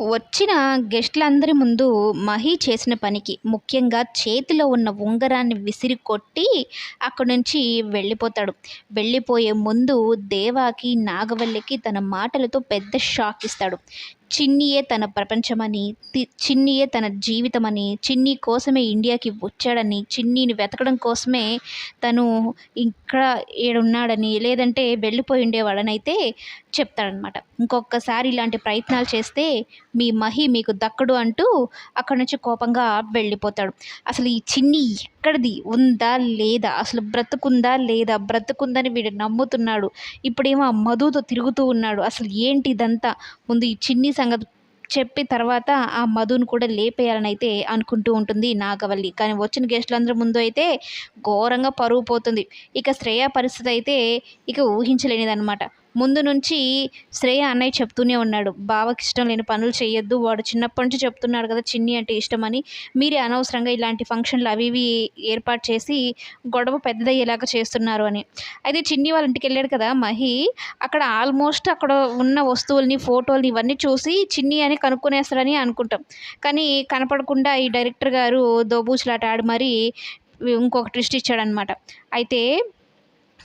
వచ్చిన గెస్ట్లందరి ముందు మహి చేసిన పనికి ముఖ్యంగా చేతిలో ఉన్న ఉంగరాన్ని విసిరి కొట్టి అక్కడి నుంచి వెళ్ళిపోతాడు. వెళ్ళిపోయే ముందు దేవాకి నాగవల్లికి తన మాటలతో పెద్ద షాక్ ఇస్తాడు. చిన్నియే తన ప్రపంచమని చిన్నీయే తన జీవితమని చిన్ని కోసమే ఇండియాకి వచ్చాడని చిన్నీని వెతకడం కోసమే తను ఇక్కడ ఏడున్నాడని లేదంటే వెళ్ళిపోయి ఉండేవాడని అయితే చెప్తాడనమాట. ఇంకొకసారి ఇలాంటి ప్రయత్నాలు చేస్తే మీ మహి మీకు దక్కడు అంటూ అక్కడ నుంచి కోపంగా వెళ్ళిపోతాడు. అసలు ఈ చిన్ని ఎక్కడిది? ఉందా లేదా? అసలు బ్రతుకుందా లేదా? బ్రతుకుందని వీడు నమ్ముతున్నాడు. ఇప్పుడేమో ఆ మధుతో తిరుగుతూ ఉన్నాడు. అసలు ఏంటి ఇదంతా ముందు ఈ చిన్ని సంగతి చెప్పి తర్వాత ఆ మధుని కూడా లేపేయాలని అయితే అనుకుంటూ ఉంటుంది నాగవల్లి. కానీ వచ్చిన గెస్టులందరి ముందు అయితే ఘోరంగా పరువు పోతుంది. ఇక శ్రేయ పరిస్థితి అయితే ఇక ఊహించలేనిదన్నమాట. ముందు నుంచి శ్రేయ అన్నయ్య చెప్తూనే ఉన్నాడు. బావకి ఇష్టం లేని పనులు చేయొద్దు వాడు చిన్నప్పటి నుంచి చెప్తున్నాడు కదా చిన్ని అంటే ఇష్టమని. మీరే అనవసరంగా ఇలాంటి ఫంక్షన్లు అవి ఇవి ఏర్పాటు చేసి గొడవ పెద్దదయ్యేలాగా చేస్తున్నారు అని. అయితే చిన్ని వాళ్ళ ఇంటికి వెళ్ళాడు కదా మహి. అక్కడ ఆల్మోస్ట్ అక్కడ ఉన్న వస్తువుల్ని ఫోటోల్ని ఇవన్నీ చూసి చిన్ని అని కనుక్కునేస్తారని అనుకుంటాం. కానీ కనపడకుండా ఈ డైరెక్టర్ గారు దోబూచులాట ఆడి మరి ఇంకొక ట్విస్ట్ ఇచ్చాడనమాట అయితే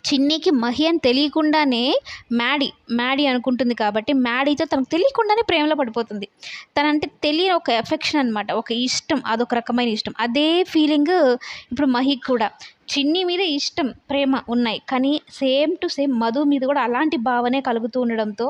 చిన్నికి మహి అని తెలియకుండానే మ్యాడీ మ్యాడీ అనుకుంటుంది కాబట్టి మ్యాడీతో తనకు తెలియకుండానే ప్రేమలో పడిపోతుంది. తనంటే తెలియని ఒక ఎఫెక్షన్ అనమాట ఒక ఇష్టం అదొక రకమైన ఇష్టం. అదే ఫీలింగ్ ఇప్పుడు మహిక్ కూడా. చిన్ని మీద ఇష్టం ప్రేమ ఉన్నాయి. కానీ సేమ్ టు సేమ్ మధు మీద కూడా అలాంటి భావనే కలుగుతూ ఉండడంతో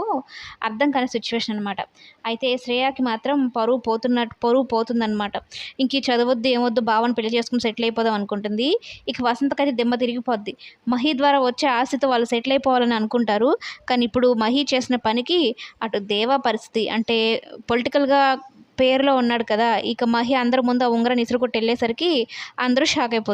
అర్థం కాని సిచ్యువేషన్ అనమాట అయితే శ్రేయాకి మాత్రం పరువు పోతున్నట్టు పరువు పోతుందనమాట ఇంక చదవద్దు ఏమొద్దు భావన పెళ్ళి చేసుకుని సెటిల్ అయిపోదాం అనుకుంటుంది. ఇక వసంతకైతే దెమ్మ తిరిగిపోద్ది. మహి ద్వారా వచ్చే ఆశతో వాళ్ళు సెటిల్ అయిపోవాలని అనుకుంటారు. కానీ ఇప్పుడు మహి చేసిన పనికి అటు దేవా పరిస్థితి అంటే పొలిటికల్గా పేరులో ఉన్నాడు కదా ఇక మహి అందరి ముందు ఆ ఉంగరం ఇసురు కొట్టి వెళ్ళేసరికి అందరూ షాక్ అయిపోతారు.